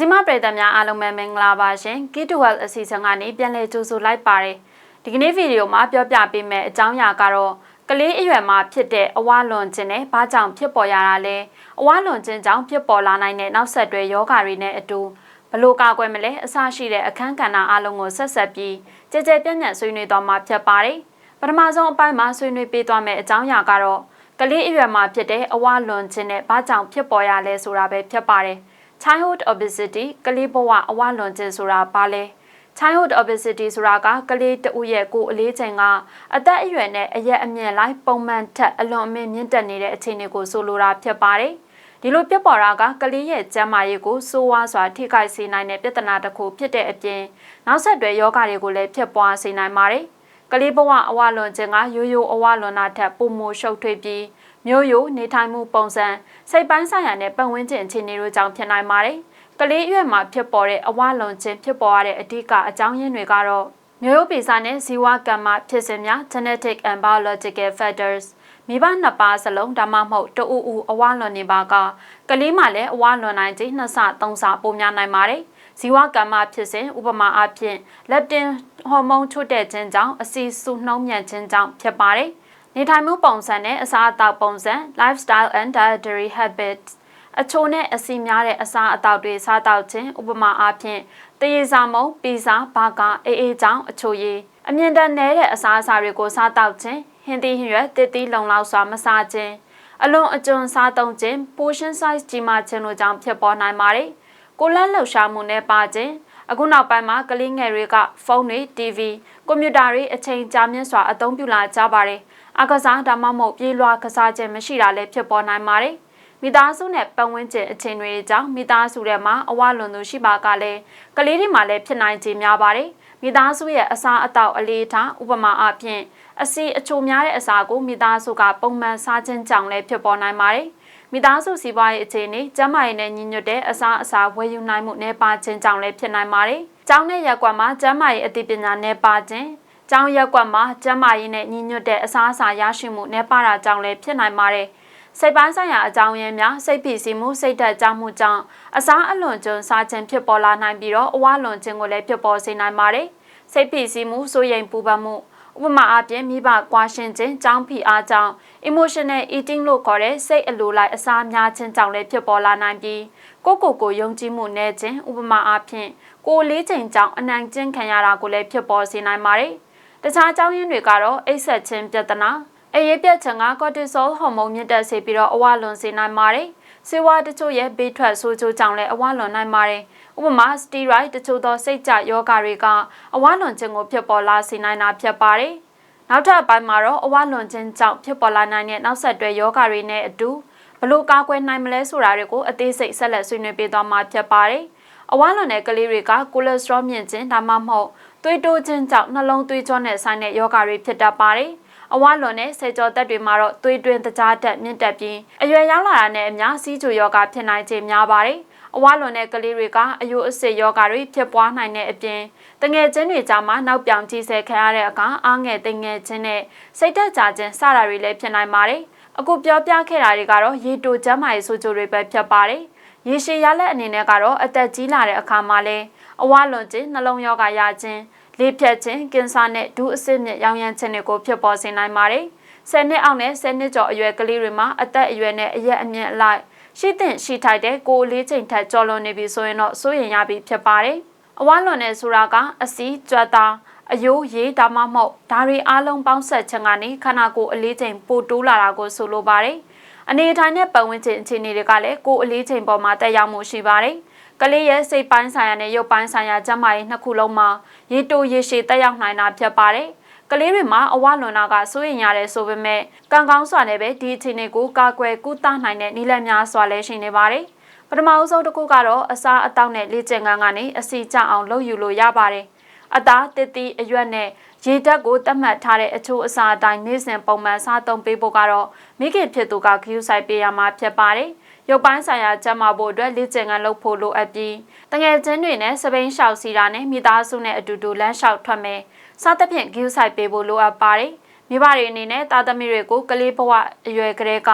မြစီမပရိသတ်များအားလုံးပဲမင်္ဂလာပါရှင်။ K12 အစီအစဉ်ကနေပြန်လည်ကြိုဆိုလိုက်ပါတယ်။ဒီကနေ့ဗီဒီယိုမှာပြောပြပေးမယ့်အကြောင်းအရာကတော့ကလေးအရွယ်မှာဖြစ်တဲ့အဝလွန်ခြင်းနဲ့ဘာကြောင့်ဖြစ်ပေါ်ရတာလဲ။အဝလွန်ခြင်းကြောင့်ဖြစ်ပေါ်လာနိုင်တဲ့နောက်ဆက်တွဲယောဂါတွေနဲ့အတူဘလို့ကာကွယ်မလဲအစရှိတဲ့အခန်းကဏ္ဍအလုံးကိုဆက်ဆက်ပြီးကြဲကြဲပြန့်ပြန့်ဆွေးနွေးသွားမှာဖြစ်ပါတယ်။ပထမဆုံးအပိုင်းမှာဆွေးနွေးပေးသွားမယ့်အကြောင်းအရာကတော့ကလေးအရွယ်မှာဖြစ်တဲ့အဝလွန်ခြင်းနဲ့ဘာကြောင့်ဖြစ်ပေါ်ရလဲဆိုတာပဲဖြစ်ပါတယ်။ childhood obesity ကလေးဘဝအဝလွန်ခြင်းဆိုတာဘာလဲ childhood obesity ဆိုတာကကလေးတဦးရဲ့ကိုယ်အလေးချိန်ကအသက်အရွယ်နဲ့အရက်အမြင့်လိုက်ပုံမှန်ထက်အလွန်အမင်းမြင့်တက်နေတဲ့အခြေအနေကိုဆိုလိုတာဖြစ်ပါတယ်ဒီလိုပြပေါ်တာကကလေးရဲ့ကျန်းမာရေးကိုစိုးဝါးစွာထိခိုက်စေနိုင်တဲ့ပြဿနာတစ်ခုဖြစ်တဲ့အပြင်နောက်ဆက်တွဲယောဂတွေကိုလည်းဖြစ်ပွားစေနိုင်ပါတယ်ကလေးဘဝအဝလွန်ခြင်းကရိုးရိုးအဝလွန်တာထက်ပိုမိုရှုပ်ထွေးပြီး မျိုးရိုးနေထိုင်မှုပုံစံစိတ်ပိုင်းဆိုင်ရာနဲ့ပတ်ဝန်းကျင်အခြေအနေတို့ကြောင့်ဖြစ်နိုင်ပါတယ်။ကလေးအရွယ်မှာဖြစ်ပေါ်တဲ့အဝလွန်ခြင်းဖြစ်ပေါ်ရတဲ့အဓိကအကြောင်းရင်းတွေကတော့မျိုးရိုးဗီဇနဲ့ဇီဝကမ္မဖြစ်စဉ်များ genetic and biological factors မိဘနှစ်ပါးစလုံးဒါမှမဟုတ်တူအူအဝလွန်နေပါကကလေးမှလည်းအဝလွန်နိုင်ခြင်းနှစ်ဆသုံးဆပိုများနိုင်ပါတယ်။ဇီဝကမ္မဖြစ်စဉ်ဥပမာအားဖြင့်လက်တင်ဟော်မုန်းချို့တဲ့ခြင်းကြောင့်အဆီစုနှုံးမြန်ခြင်းကြောင့်ဖြစ်ပါတယ်။ နေထိုင်မှုပုံစံနဲ့အစားအသောက်ပုံစံ lifestyle and dietary habits အချိုနဲ့အစီများတဲ့အစားအသောက်တွေစားတောက်ခြင်းဥပမာအားဖြင့်တရေစာမုံပီဇာဘာဂါအေးအေးကြောင့်အချိုရည်အမြင့်တန်းနဲတဲ့အစားအစာတွေကိုစားတောက်ခြင်းဟင်းသီးဟင်းရွက်တစ်သီးလုံလောက်စွာမစားခြင်းအလွန်အကျွံစားသုံးခြင်း portion size ကြီးမားခြင်းတို့ကြောင့်ဖြစ်ပေါ်နိုင်ပါတယ်ကိုလက်လှုပ်ရှားမှုနဲ့ပါခြင်းအခုနောက်ပိုင်းမှာကလေးငယ်တွေကဖုန်းတွေ TV ကွန်ပျူတာတွေအချိန်ကြာမြင့်စွာအသုံးပြုလာကြပါတယ် အကစားဒါမှမဟုတ်ပြေးလွှားကစားခြင်းမရှိတာလည်းဖြစ်ပေါ်နိုင်ပါတယ်။မိသားစုနဲ့ပတ်ဝန်းကျင်အခြေအနေတွေကြောင့်မိသားစုထဲမှာအဝလွန်သူရှိပါကလည်းကလေးတွေမှာလည်းဖြစ်နိုင်ခြင်းများပါတယ်။မိသားစုရဲ့အစားအသောက်အလေးထားဥပမာအဖြစ်အစီအချိုများတဲ့အစာကိုမိသားစုကပုံမှန်စားခြင်းကြောင့်လည်းဖြစ်ပေါ်နိုင်ပါတယ်။မိသားစုစီးပွားရေးအခြေအနေကျန်းမာရေးနဲ့ညီညွတ်တဲ့အစားအစာဝယ်ယူနိုင်မှုနှဲပါခြင်းကြောင့်လည်းဖြစ်နိုင်ပါတယ်။ကျောင်းနဲ့ရက်ကွက်မှာကျန်းမာရေးအသိပညာနှဲပါခြင်း ကျောင်းရက်ကွက်မှာကျန်းမာရေးနဲ့ညီညွတ်တဲ့အစားအစာရရှိမှုနဲ့ပါတာကြောင့်လည်းဖြစ်နိုင်ပါတယ်။စိတ်ပိုင်းဆိုင်ရာအကြောင်းရင်းများစိတ်ဖိစီးမှုစိတ်ဓာတ်ကြောင့်မှုကြောင့်အစားအလွန်ကျွန်းစားခြင်းဖြစ်ပေါ်လာနိုင်ပြီးတော့အဝလွန်ခြင်းကိုလည်းဖြစ်ပေါ်စေနိုင်ပါတယ်။စိတ်ဖိစီးမှုစိုးရိမ်ပူပန်မှုဥပမာအပြင်မိဘကွာရှင်းခြင်းကြောင်းဖိအားကြောင့် emotional eating လို့ခေါ်တဲ့စိတ်အလိုလိုက်အစားများခြင်းကြောင့်လည်းဖြစ်ပေါ်လာနိုင်ပြီးကိုကိုကိုယုံကြည်မှုနဲ့ခြင်းဥပမာအဖြစ်ကိုလေးချိန်ကြောင့်အနိုင်ကျင့်ခံရတာကိုလည်းဖြစ်ပေါ်စေနိုင်ပါတယ်။ တခြားအကြောင်းရင်းတွေကတော့အိပ်ဆက်ခြင်းပြဿနာအရေးပြတ်ခြင်းကကော်တီဆိုဟော်မုန်းမြင့်တက်စေပြီးတော့အဝလွန်စေနိုင်ပါတယ်။ဆေးဝါးတချို့ရဲ့ဘေးထွက်ဆိုးကျိုးကြောင့်လည်းအဝလွန်နိုင်ပါတယ်။ဥပမာစတီရိုက်တချို့သောစိတ်ကြယောဂတွေကအဝလွန်ခြင်းကိုဖြစ်ပေါ်လာစေနိုင်တာဖြစ်ပါတယ်။နောက်ထပ်အပိုင်းမှာတော့အဝလွန်ခြင်းကြောင့်ဖြစ်ပေါ်လာနိုင်တဲ့နောက်ဆက်တွဲယောဂတွေနဲ့အတူဘလို့ကာကွယ်နိုင်မလဲဆိုတာတွေကိုအသေးစိတ်ဆက်လက်ဆွေးနွေးပေးသွားမှာဖြစ်ပါတယ်။အဝလွန်တဲ့ကလေးတွေကကိုလက်စထရောမြင့်ခြင်းဒါမှမဟုတ် သွေးတိုးခြင်းကြောင့်နှလုံးသွေးကြောနဲ့ဆိုင်တဲ့ယောဂတွေဖြစ်တတ်ပါတယ်။အဝလွန်နဲ့ဆယ်ကျော်သက်တွေမှာတော့သွေးတွင်းတကြားတက်မြင့်တက်ပြီးအရွယ်ရောက်လာတာနဲ့အများစီးကျူယောဂဖြစ်နိုင်ခြင်းများပါတယ်။အဝလွန်တဲ့ကလေးတွေကအယိုးအစစ်ယောဂတွေဖြစ်ပွားနိုင်တဲ့အပြင်တငယ်ချင်းတွေကြားမှာနောက်ပြောင်ကြီးဆဲခံရတဲ့အခါအားငယ်တငယ်ချင်းနဲ့စိတ်တက်ကြခြင်းစတာတွေလည်းဖြစ်နိုင်ပါတယ်။အခုပြောပြခဲ့တာတွေကတော့ရေတိုကျမ်းမာရေးဆိုကြတွေပဲဖြစ်ပါတယ်။ရေရှည်ရလက်အနေနဲ့ကတော့အသက်ကြီးလာတဲ့အခါမှာလည်း အဝလွန်ခြင်းနှလုံးယောဂရခြင်းလေဖြတ်ခြင်းကင်ဆာနဲ့ဒူးအဆစ်မြင့်ရောင်ရမ်းခြင်းတွေကိုဖြစ်ပေါ်စေနိုင်ပါတယ်။ဆယ်နှစ်အောက်နဲ့ဆယ်နှစ်ကျော်အရွယ်ကလေးတွေမှာအသက်အရွယ်နဲ့အရက်အမြင့်အလိုက်ရှိတဲ့ရှိထိုက်တဲ့ကိုယ်လေးချိန်ထက်ကျော်လွန်နေပြီဆိုရင်တော့စိုးရင်ရပြီဖြစ်ပါတယ်။အဝါလွန်တဲ့ဆိုတာကအစီကြွက်သားအယိုးရေးဒါမှမဟုတ်ဒါတွေအားလုံးပေါင်းဆက်ခြင်းကနေခန္ဓာကိုယ်အလေးချိန်ပိုတိုးလာတာကိုဆိုလိုပါတယ်။အနေထိုင်တဲ့ပတ်ဝန်းကျင်အခြေအနေတွေကလည်းကိုယ်အလေးချိန်ပေါ်မှာတက်ရောက်မှုရှိပါတယ်။ ကလေးရဲ့စိတ်ပိုင်းဆိုင်ရာနဲ့ရုပ်ပိုင်းဆိုင်ရာကျန်းမာရေးနှစ်ခုလုံးမှာရေတိုရေရှည်တက်ရောက်နိုင်တာဖြစ်ပါတယ်။ကလေးတွေမှာအဝလွန်တာကစိုးရင်ရတယ်ဆိုပေမဲ့ကံကောင်းစွာနဲ့ပဲဒီအခြေအနေကိုကာကွယ်ကုသနိုင်တဲ့နည်းလမ်းများစွာလည်းရှိနေပါတယ်။ပထမအဆုံးတစ်ခုကတော့အစားအသောက်နဲ့လေ့ကျင့်ခန်းကနေအစီကျအောင်လုပ်ယူလို့ရပါတယ်။အသားတစ်သီးအရွက်နဲ့ရေဓာတ်ကိုတတ်မှတ်ထားတဲ့အချိုးအစာအတိုင်းနေ့စဉ်ပုံမှန်စားသုံးပေးဖို့ကတော့မိခင်ဖြစ်သူကခရူးဆိုင်ပေးရမှာဖြစ်ပါတယ်။ ရုပ်ပိုင်းဆိုင်ရာကျန်းမာဖို့အတွက်လေ့ကျင့်ခန်းလုပ်ဖို့လိုအပ်ပြီးတငယ်ချင်းတွေနဲ့စပိန်လျှောက်စီတာနဲ့မိသားစုနဲ့အတူတူလမ်းလျှောက်ထွက်မယ်စသဖြင့်ဂယူးဆိုင်ပေးဖို့လိုအပ်ပါတယ်မိဘတွေအနေနဲ့သားသမီးတွေကိုကလေးဘဝအရွယ်ကလေးက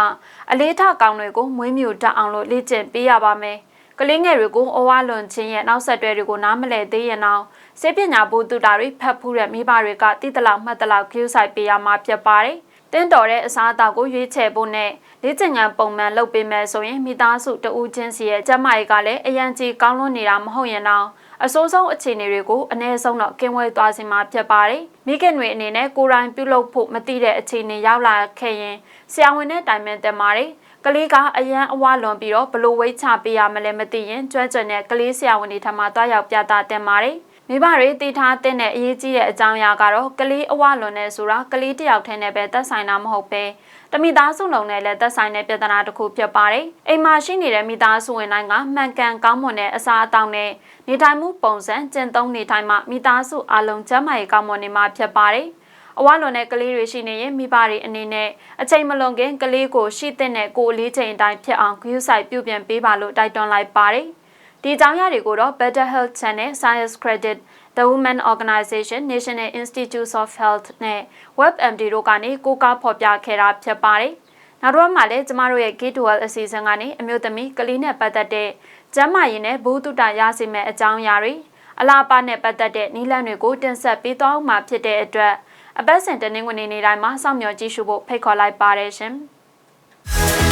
အလေးထားကောင်းတွေကိုမွေးမြူတတ်အောင်လို့လေ့ကျင့်ပေးရပါမယ်ကကလေးငယ်တွေကိုအဝါလွန်ခြင်းရဲ့နောက်ဆက်တွဲတွေကိုနားမလည်သေးရင်တော့စေပညာဘူတုတာတွေဖတ်ဖူးတဲ့မိဘတွေကတိတလောက်မှတ်တလောက်ကျူးဆိုင်ပေးရမှာဖြစ်ပါတယ်။ တင်းတော်တဲ့အစားအသောက်ကိုရွေးချယ်ဖို့နဲ့လေ့ကျင့်ခန်းပုံမှန်လုပ်ပေးမယ်ဆိုရင်မိသားစုတဦးချင်းစီရဲ့ကျန်းမာရေးကလည်းအရန်ကြီးကောင်းလွန်နေတာမဟုတ်ရင်တော့အစိုးဆုံးအခြေအနေတွေကိုအ ਨੇ ဆုံးတော့ကင်းဝဲသွားစီမှာဖြစ်ပါတယ်။မိခင်တွေအနေနဲ့ကိုယ်တိုင်ပြုလုပ်ဖို့မသိတဲ့အခြေအနေရောက်လာခဲ့ရင်ဆရာဝန်နဲ့တိုင်ပင်တင်ပါတယ်။ကလေးကအရန်အဝလွန်ပြီးတော့ဘလို့ဝိတ်ချပေးရမလဲမသိရင်ကျွမ်းကျွမ်းတဲ့ကလေးဆရာဝန်တွေထံမှတွားရောက်ပြသတင်ပါတယ်။ မိဘတွေတည်ထားတဲ့အရေးကြီးတဲ့အကြောင်းအရာကတော့ကလေးအဝလွန်နေဆိုတာကလေးတစ်ယောက်တည်းနဲ့ပဲသက်ဆိုင်တာမဟုတ်ပဲတမိသားစုလုံးနဲ့လည်းသက်ဆိုင်တဲ့ပြဿနာတစ်ခုဖြစ်ပါတယ်။အိမ်မှာရှိနေတဲ့မိသားစုဝင်တိုင်းကမှန်ကန်ကောင်းမွန်တဲ့အစားအသောက်နဲ့နေထိုင်မှုပုံစံကျင့်သုံးနေထိုင်မှမိသားစုအလုံးကျန်းမာရေးကောင်းမွန်နေမှာဖြစ်ပါတယ်။အဝလွန်တဲ့ကလေးတွေရှိနေရင်မိဘတွေအနေနဲ့အချိန်မလွန်ခင်ကလေးကိုရှိတဲ့နဲ့ကိုယ်လေးချိန်အတိုင်းဖြစ်အောင်ဂရုစိုက်ပြုပြင်ပေးပါလို့တိုက်တွန်းလိုက်ပါတယ်။ ဒီအကြောင်းအရာတွေကိုတော့ Better Health Channel Science Credit The Women Organization National Institutes of Health နဲ့ WebMD တို့ကနေကိုးကားဖော်ပြခဲ့တာဖြစ်ပါတယ်။နောက်တော့မှလည်းကျမတို့ရဲ့ K12 အစီအစဉ်ကနေအမျိုးသမီးကလေးနဲ့ပတ်သက်တဲ့ကျန်းမာရေးနဲ့ဘူတုတရရှိမဲ့အကြောင်းအရာတွေအလားပါနဲ့ပတ်သက်တဲ့နည်းလမ်းတွေကိုတင်ဆက်ပေးသွားမှာဖြစ်တဲ့အတွက်အပတ်စဉ်တနင်္ဂနွေနေ့တိုင်းမှာစောင့်မျှော်ကြည့်ရှုဖို့ဖိတ်ခေါ်လိုက်ပါတယ်ရှင်။